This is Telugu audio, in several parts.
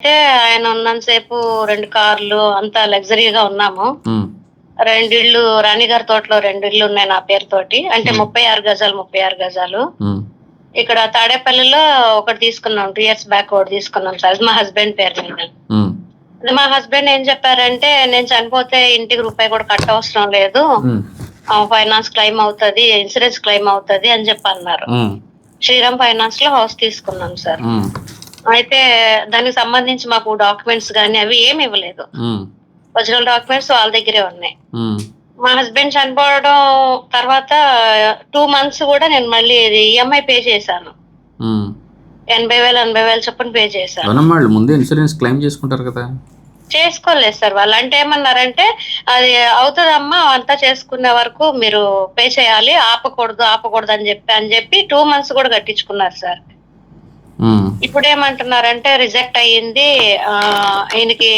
అయితే ఆయన ఉన్నంతసేపు రెండు కార్లు అంతా లగ్జరీగా ఉన్నాము రెండు ఇళ్ళు రాణి గారి తోటలో రెండు ఉన్నాయి నా పేరుతోటి అంటే ముప్పై ఆరు గజాలు ముప్పై ఆరు గజాలు ఇక్కడ తాడేపల్లిలో ఒకటి తీసుకున్నాం టూ ఇయర్స్ బ్యాక్ ఒకటి తీసుకున్నాం సార్ మా హస్బెండ్ పేరు నేను మా హస్బెండ్ ఏం చెప్పారంటే నేను చనిపోతే ఇంటికి రూపాయి కూడా కట్ట అవసరం లేదు ఫైనాన్స్ క్లెయిమ్ అవుతుంది ఇన్సూరెన్స్ క్లెయిమ్ అవుతుంది అని చెప్పన్నారు శ్రీరామ్ ఫైనాన్స్ లో హౌస్ తీసుకున్నాం సార్ అయితే దానికి సంబంధించి మాకు డాక్యుమెంట్స్ కానీ అవి ఏమి ఇవ్వలేదు ఒరిజినల్ డాక్యుమెంట్స్ వాళ్ళ దగ్గరే ఉన్నాయి మా హస్బెండ్ చనిపోవడం తర్వాత టూ మంత్స్ కూడా నేను మళ్ళీ ఈఎంఐ పే చేశాను ఎనభై వేలు ఎనభై వేలు చొప్పున పే చేశాను వాళ్ళు ఇన్సూరెన్స్ క్లెయిమ్ చేసుకుంటారు కదా చేసుకోలేదు సార్ వాళ్ళు అంటే ఏమన్నారంటే అది అవుతుందమ్మా అంతా చేసుకునే వరకు మీరు పే చేయాలి ఆపకూడదు ఆపకూడదు అని చెప్పి అని చెప్పి టూ మంత్స్ కూడా కట్టించుకున్నారు సార్ Hmm. ఇప్పుడు ఏమంటున్నారంటే రిజెక్ట్ అయ్యింది ఆయనకి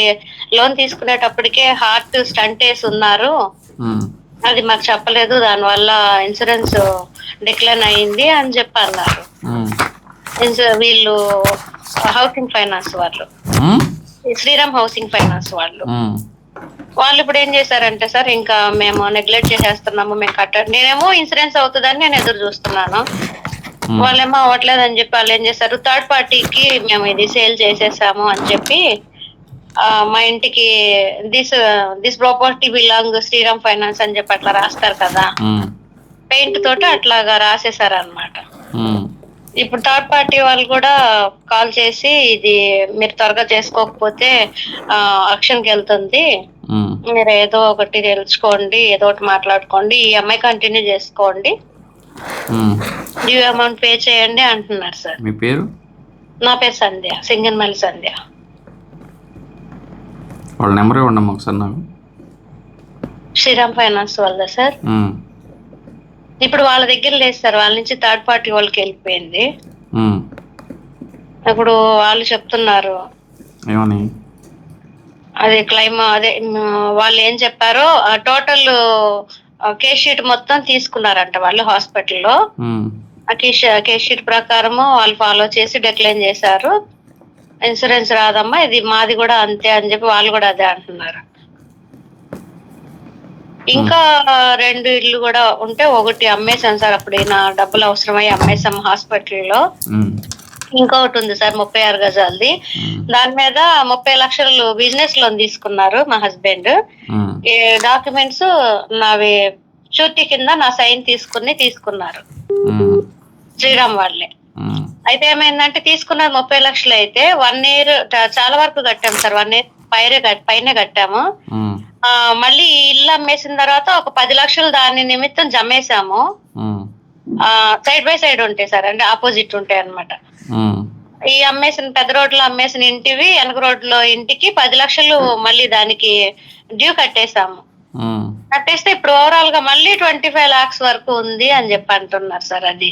లోన్ తీసుకునేటప్పటికే హార్ట్ స్టంటేస్ ఉన్నారు hmm. అది మాకు చెప్పలేదు దాని వల్ల ఇన్సూరెన్స్ డిక్లైన్ అయింది అని చెప్పి అన్నారు hmm. వీళ్ళు హౌసింగ్ ఫైనాన్స్ వాళ్ళు శ్రీరామ్ హౌసింగ్ ఫైనాన్స్ వాళ్ళు వాళ్ళు ఇప్పుడు ఏం చేశారంటే సార్ ఇంకా మేము నెగ్లెక్ట్ చేసేస్తున్నాము మేము కట్ట నేనేమో ఇన్సూరెన్స్ అవుతుందని నేను ఎదురు చూస్తున్నాను వాళ్ళేమో అవ్వట్లేదు అని చెప్పి వాళ్ళు ఏం చేశారు థర్డ్ పార్టీకి మేము ఇది సేల్ చేసేసాము అని చెప్పి మా ఇంటికి this this property belong Shriram finance అని చెప్పి అట్లా రాస్తారు కదా పెయింట్ తోటి అట్లాగా రాసేసారు అనమాట ఇప్పుడు థర్డ్ పార్టీ వాళ్ళు కూడా కాల్ చేసి ఇది మీరు త్వరగా చేసుకోకపోతే అక్షన్కి వెళ్తుంది మీరు ఏదో ఒకటి తెలుసుకోండి ఏదో ఒకటి మాట్లాడుకోండి ఈ అమ్మాయి కంటిన్యూ చేసుకోండి డ్యూ అమౌంట్ పే చేయండి అంటున్నారు సార్ మీ పేరు నా పేరు సంధ్య సింగన్మల్లి సంధ్య వాళ్ళ నెంబర్ ఇవ్వండి మాకు సార్ నాకు శ్రీరామ్ ఫైనాన్స్ వాళ్ళదా సార్ hmm. ఇప్పుడు వాళ్ళ దగ్గర లేదు సార్ వాళ్ళ నుంచి థర్డ్ పార్టీ వాళ్ళకి వెళ్ళిపోయింది hmm. ఇప్పుడు వాళ్ళు చెప్తున్నారు ఏమని అదే క్లైమ్ అదే వాళ్ళు ఏం చెప్పారో టోటల్ కేషీట్ షీట్ మొత్తం తీసుకున్నారంట వాళ్ళు హాస్పిటల్లో ఆ షీట్ ప్రకారము వాళ్ళు ఫాలో చేసి డిక్లైన్ చేశారు ఇన్సూరెన్స్ రాదమ్మా ఇది మాది కూడా అంతే అని చెప్పి వాళ్ళు కూడా అదే అంటున్నారు ఇంకా రెండు ఇల్లు కూడా ఉంటే ఒకటి అమ్మేశాం సార్ అప్పుడు డబ్బులు అవసరమై అమ్మేశాం హాస్పిటల్లో ఇంకొకటి ఉంది సార్ ముప్పై ఆరు గజాలది దాని మీద ముప్పై లక్షలు బిజినెస్ లోన్ తీసుకున్నారు మా హస్బెండ్ ఈ డాక్యుమెంట్స్ నావి షూరిటీ కింద నా సైన్ తీసుకుని తీసుకున్నారు శ్రీరామ్ వాళ్ళే అయితే ఏమైందంటే తీసుకున్న ముప్పై లక్షలు అయితే వన్ ఇయర్ చాలా వరకు కట్టాము సార్ వన్ ఇయర్ పైరే పైన కట్టాము మళ్ళీ ఇల్లు అమ్మేసిన తర్వాత ఒక పది లక్షలు దాని నిమిత్తం జమేశాము సైడ్ బై సైడ్ ఉంటాయి సార్ అంటే ఆపోజిట్ ఉంటాయి అనమాట ఈ అమ్మేసిన పెద్ద రోడ్లో అమ్మేసిన ఇంటివి వెనక రోడ్లో ఇంటికి పది లక్షలు మళ్ళీ దానికి డ్యూ కట్టేశాము కట్టేస్తే ఇప్పుడు ఓవరాల్ గా మళ్ళీ ట్వంటీ ఫైవ్ లాక్స్ వరకు ఉంది అని చెప్పి అంటున్నారు సార్ అది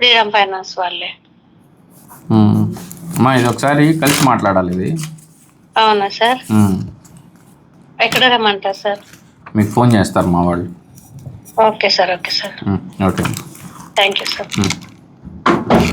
శ్రీరామ్ ఫైనాన్స్ వాళ్ళే ఇది ఒకసారి కలిసి మాట్లాడాలి ఇది అవునా సార్ ఎక్కడ రమ్మంటారు సార్ మీకు ఫోన్ చేస్తారు మా వాళ్ళు Okay, sir. Okay, sir. Okay. Thank you, sir.